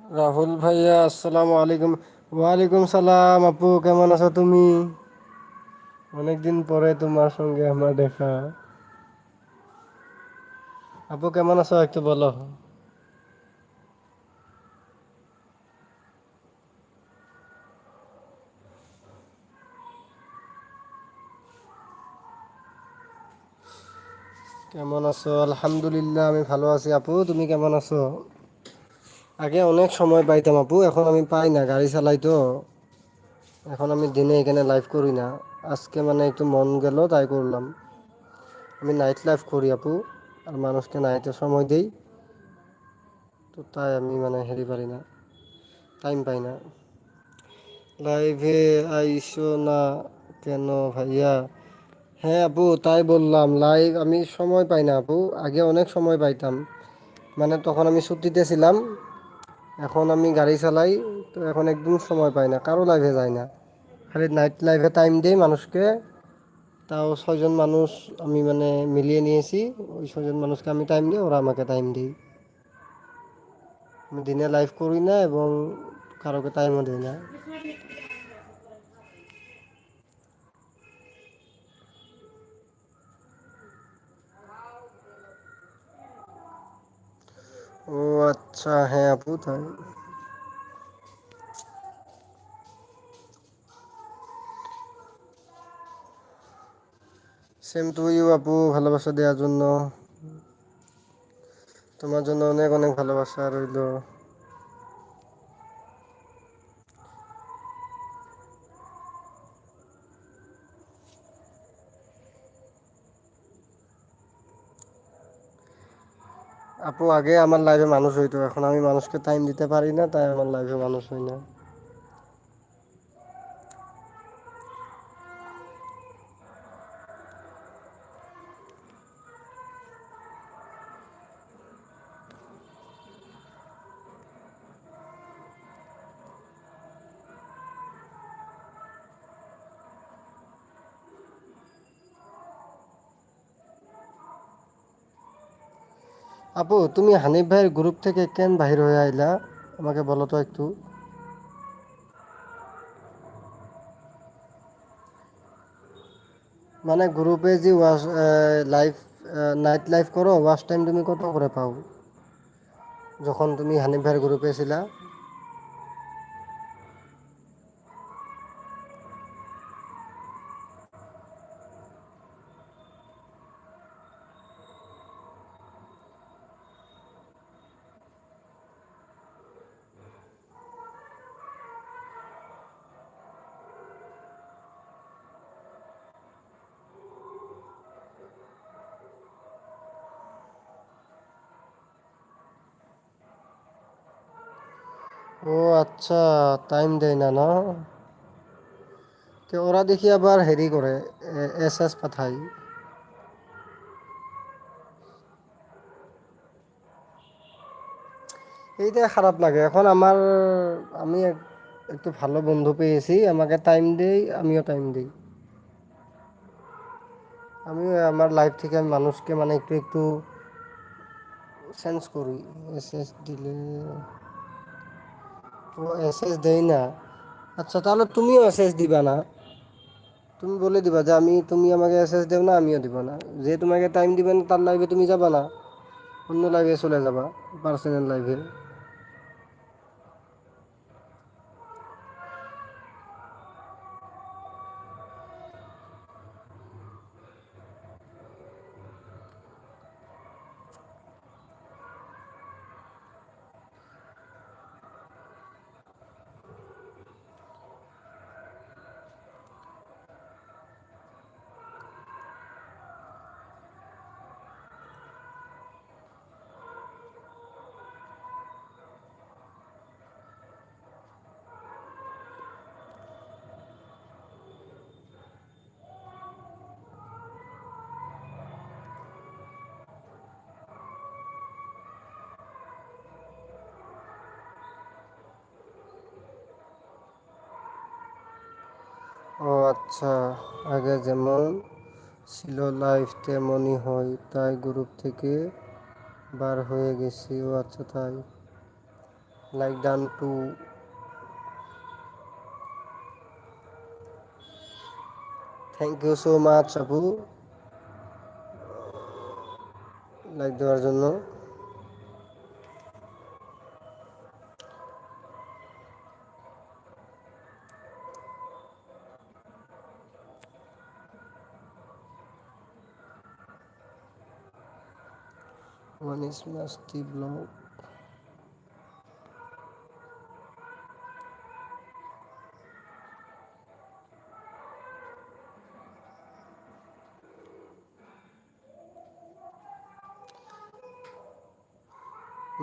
রাহুল ভাইয়া, আসসালামু আলাইকুম। ওয়ালাইকুম সালাম আপু, কেমন আছো তুমি? অনেকদিন পরে তোমার সঙ্গে আমার দেখা। আপু, কেমন আছো একটু বলো। কেমন আছো? আলহামদুলিল্লাহ, আমি ভালো আছি। আপু, তুমি কেমন আছো? আগে অনেক সময় পাইতাম আপু, এখন আমি পাই না, গাড়ি চালাই তো। এখন আমি দিনে এখানে লাইভ করি না। আজকে মানে একটু মন গেল, তাই করলাম। আমি নাইট লাইফ করি আপু, আর মানুষকে নাইটে সময় দেই। তো তাই আমি মানে হেরি পারি না টাইম পাই না। লাইভে আইসো না কেন ভাইয়া? হ্যাঁ আপু, তাই বললাম লাইভ আমি সময় পাই না আপু, আগে অনেক সময় পাইতাম। মানে তখন আমি ছুটিতে ছিলাম এখন আমি গাড়ি চালাই, তো এখন একদম সময় পাই না, কারও লাইভে যায় না। খালি নাইট লাইভে টাইম দেই মানুষকে, তাও ছয়জন মানুষ আমি মানে মিলিয়ে নিয়েছি, ওই ছয়জন মানুষকে আমি টাইম দিই, ওরা আমাকে টাইম দিই। আমি দিনে লাইভ করি না এবং কারোকে টাইমও দিই না। ও আচ্ছা হ্যাঁ আপু তাই সেম টু ইউ আপু ভালোবাসা দেওয়ার জন্য। তোমার জন্য অনেক অনেক ভালোবাসা রইল। আপু, আগে আমার লাইফে মানুষ হইতো, এখন আমি মানুষকে টাইম দিতে পারি না, তাই আমার লাইফে মানুষ হই না। আপু, তুমি হানিফ ভাইয়ের গ্রুপ থেকে কেন বাহির হয়ে আইলা? আমাকে বলো তো একটু। মানে গ্রুপে যে ওয়াশ লাইফ নাইট লাইফ করো ওয়াশ টাইম তুমি কত করে পাও? যখন তুমি হানিফ ভাইয়ের গ্রুপে ছিলা? ও আচ্ছা টাইম দেয় না না? তো ওরা দেখি আবার হেৰি করে এস এস পাঠায়। এইটাই খারাপ লাগে। এখন আমার আমি এক- একটু ভালো বন্ধু পেয়েছি আমাকে টাইম দেই, আমিও টাইম দিই। আমিও আমার লাইফ থেকে আমি মানুষকে মানে একটু একটু সেন্স করি এস এস দিলে ও এস এস দেই না। আচ্ছা তাহলে তুমিও এস এস দিবা না। তুমি বলে দিবা যে আমি, তুমি আমাকে এস এস দেও না, আমিও দিব না। যে তোমাকে টাইম দিবেন তার লাইভে তুমি যাবা না। অন্য লাইভে চলে যাবা পার্সোনাল লাইভে ও আচ্ছা আগে যেমন ছিল লাইফ তেমনই হয়, তাই গ্রুপ থেকে বার হয়ে গেছি, ও আচ্ছা তাই। Like done too thank you so much আপু লাইক দেওয়ার জন্য। Is Masti blog.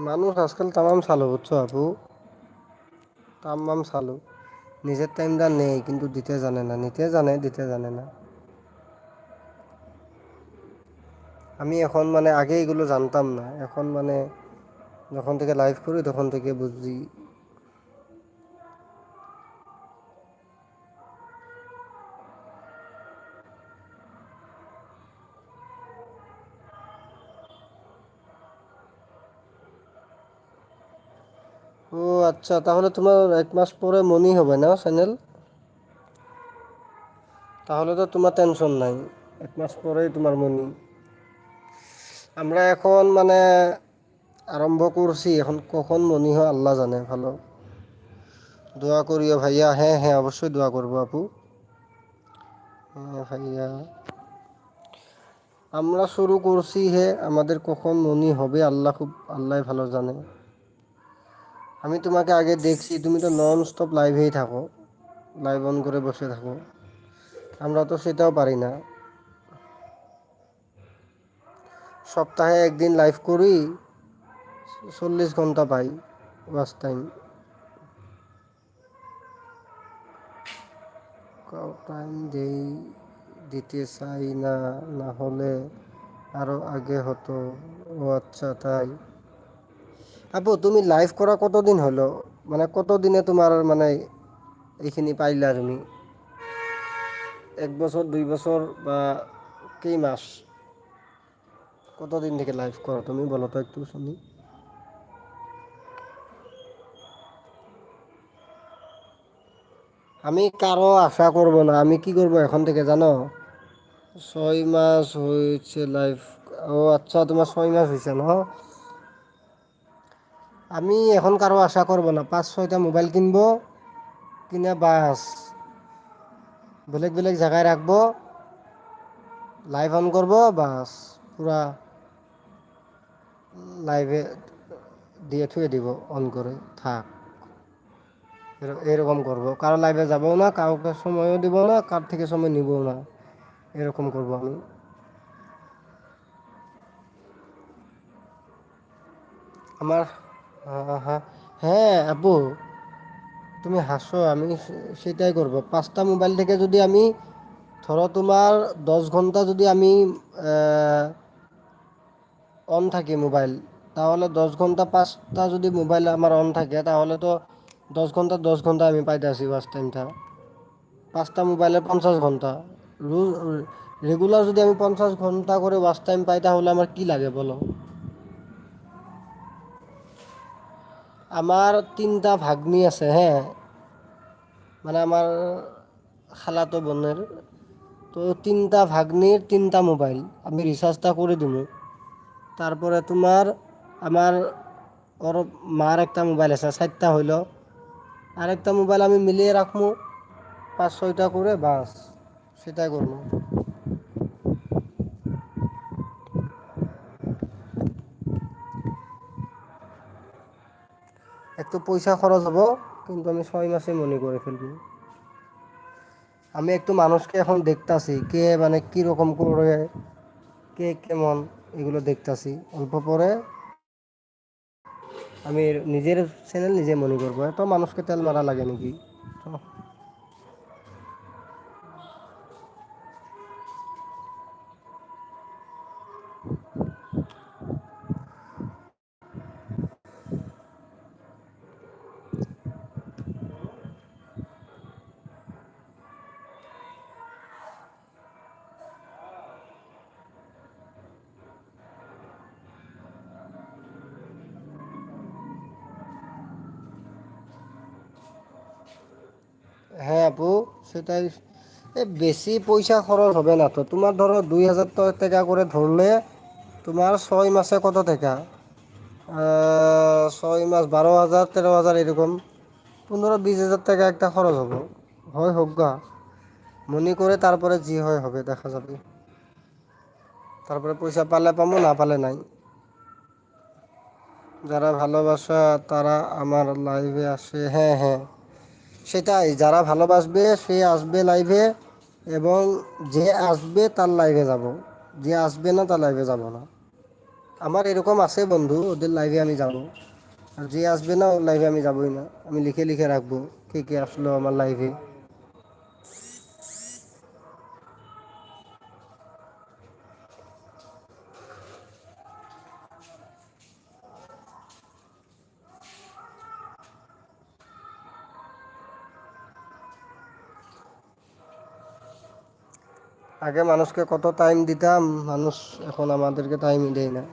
মানুষ আজকাল তামাম চালু, বুঝছ আপু? তামাম চালু। নিজের টাইমটা নেই, কিন্তু দিতে জানে না নিতে জানে দিতে জানে না। আমি এখন মানে আগে এগুলো জানতাম না। এখন মানে যখন থেকে লাইভ করি তখন থেকে বুঝি। ও আচ্ছা তাহলে তোমার এক মাস পরে মনি হবে না চ্যানেল তাহলে তো তোমার টেনশন নাই। এক মাস পরেই তোমার মনি আমরা এখন মানে আরম্ভ করছি এখন কখন মনি হয়, আল্লাহ জানে, ভালো। দোয়া করিও ভাইয়া হ্যাঁ হ্যাঁ অবশ্যই দোয়া করব আপু। ভাইয়া। আমরা শুরু করছি হে, আমাদের কখন মনি হবে, আল্লাহ খুব, আল্লাহ ভালো জানে। আমি তোমাকে আগে দেখছি, তুমি তো নন স্টপ লাইভেই থাকো লাইভ অন করে বসে থাকো। আমরা তো সেটাও পারি না। সপ্তাহে একদিন লাইভ করি, চল্লিশ ঘণ্টা পাই ওয়াচ টাইম টাইম দেই, দিতে চাই না না হলে আরও আগে হতো। ও আচ্ছা তাই। আপু, তুমি লাইভ করা কতদিন হলো? মানে কতদিনে তোমার মানে এইখিনি পাইলা তুমি? এক বছর, দুই বছর বা কেই মাস? কতদিন থেকে লাইভ করো তুমি? বলো তো একটু শুনি। আমি কারও আশা করব না। আমি কি করব এখন থেকে জানো? ছয় মাস হয়েছে লাইভ ও আচ্ছা তোমার ছয় মাস হয়েছে না? আমি এখন কারও আশা করব না। পাঁচ, ছয়টা মোবাইল কিনবো, কিনে বাস। বেলেগ বেলেগ জায়গায় রাখব লাইভ অন করব, বাস। পুরা লাইভে দিয়ে থুয়ে দিব অন করে থাক। এর- এরকম করব। কারও লাইভে যাব না কাউকে সময়ও দিব না কার থেকে সময় নিবও না এরকম করব আমি। আমার হ্যাঁ, আপু তুমি হাসো আমি সেটাই করব। পাঁচটা মোবাইল থেকে যদি আমি ধরো তোমার দশ ঘণ্টা যদি আমি অন থাকে মোবাইল, তাহলে দশ ঘণ্টা পাঁচটা যদি মোবাইল আমার অন থাকে তাহলে তো দশ ঘণ্টা দশ ঘণ্টা আমি পাইতে আছি ওয়াচ টাইমটা পাঁচটা মোবাইলে পঞ্চাশ ঘণ্টা রোজ রেগুলার যদি আমি পঞ্চাশ ঘণ্টা করে ওয়াচ টাইম পাই, তাহলে আমার কি লাগে বলো? আমার তিনটা ভাগ্নি আছে হ্যাঁ মানে আমার খালাতো বোনের। তো তিনটা ভাগ্নির তিনটা মোবাইল, আমি রিচার্জটা করে দিব তারপরে তোমার আমার ওর মার একটা মোবাইল আছে, চারটা হইল। আরেকটা মোবাইল আমি মিলিয়ে রাখব পাঁচ ছয়টা করে বাস, সেটাই করব একটু পয়সা খরচ হব, কিন্তু আমি ছয় মাসে মনে করে ফেলব। আমি একটু মানুষকে এখন দেখতাছি, কে মানে কি কীরকম করে, কে কেমন। এগুলো দেখতেছি। অল্প পরে আমি নিজের চ্যানেল নিজে মনে করব। এত মানুষকে তেল মারা লাগে নাকি? সেটাই বেশি পয়সা খরচ হবে না তো। তোমার ধরো দুই হাজার টাকা করে ধরলে তোমার ছয় মাসে কত টাকা? ছয় মাস বারো হাজার তেরো হাজার এরকম। পনেরো বিশ হাজার টাকা একটা খরচ হবে। হয় হোক গা। মনি করে তারপরে জি হয় হবে, দেখা যাবে। তারপরে পয়সা পালে পাবো না পালে নাই। যারা ভালোবাসা তারা আমার লাইভে আসে হ্যাঁ হ্যাঁ সেটাই, যারা ভালোবাসবে সে আসবে লাইভে এবং যে আসবে তার লাইভে যাব। যে আসবে না তার লাইভে যাব না। আমার এরকম আছে বন্ধু, ওদের লাইভে আমি যাব। আর যে আসবে না, ওর লাইভে আমি যাবই না। আমি লিখে লিখে রাখব কে কে আসলো আমার লাইভে আগে মানুষকে কত টাইম দিতাম মানুষ এখন আমাদেরকে টাইমই দেয় না।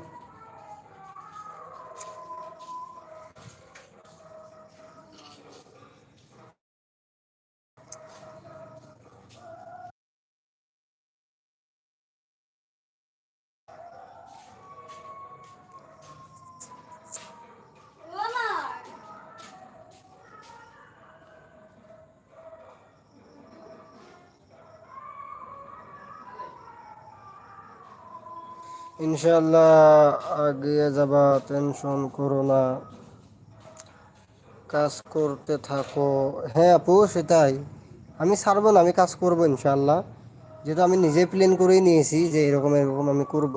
ইনশাল্লাহ আগিয়ে যাবা টেনশন করো না। কাজ করতে থাকো। হ্যাঁ আপু, সেটাই। আমি ছাড়বো না, আমি কাজ করব ইনশাল্লাহ যেহেতু আমি নিজে প্ল্যান করেই নিয়েছি যে এরকম এরকম আমি করব।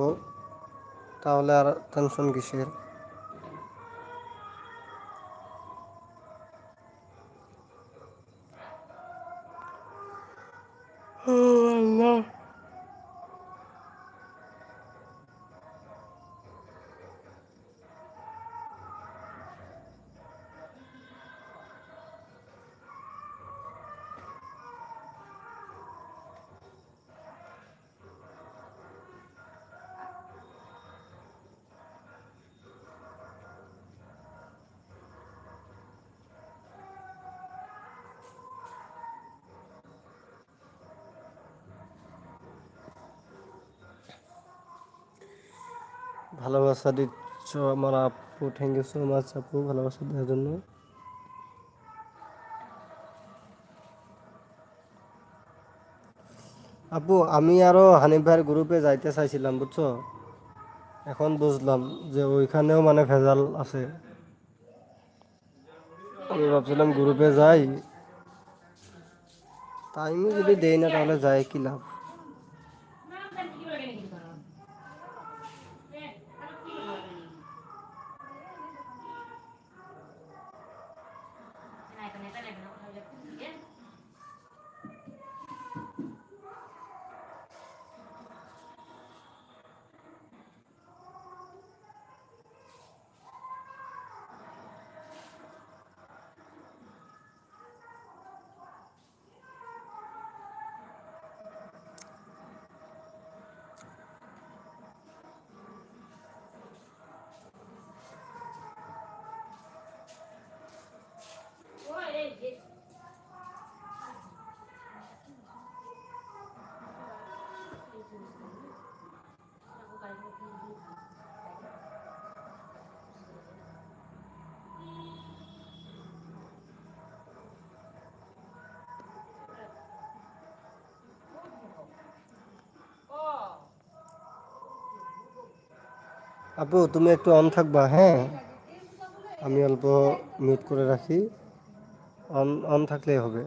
তাহলে আর টেনশন কিসের? ভালোবাসা দিচ্ছ আমার আপু থ্যাংক ইউ সো মাচ আপু ভালোবাসা দেওয়ার জন্য। আপু, আমি আরও হানিফ ভাইয়ের গ্রুপে যাইতে চাইছিলাম, বুঝছ? এখন বুঝলাম যে ওইখানেও মানে ভেজাল আছে। আমি ভাবছিলাম গ্রুপে যাই। টাইমে যদি দেই না তাহলে যায় কি লাভ? আপু তুমি একটু অন থাকবা হ্যাঁ? আমি অল্প মিউট করে রাখি। অন অন থাকলেই হবে।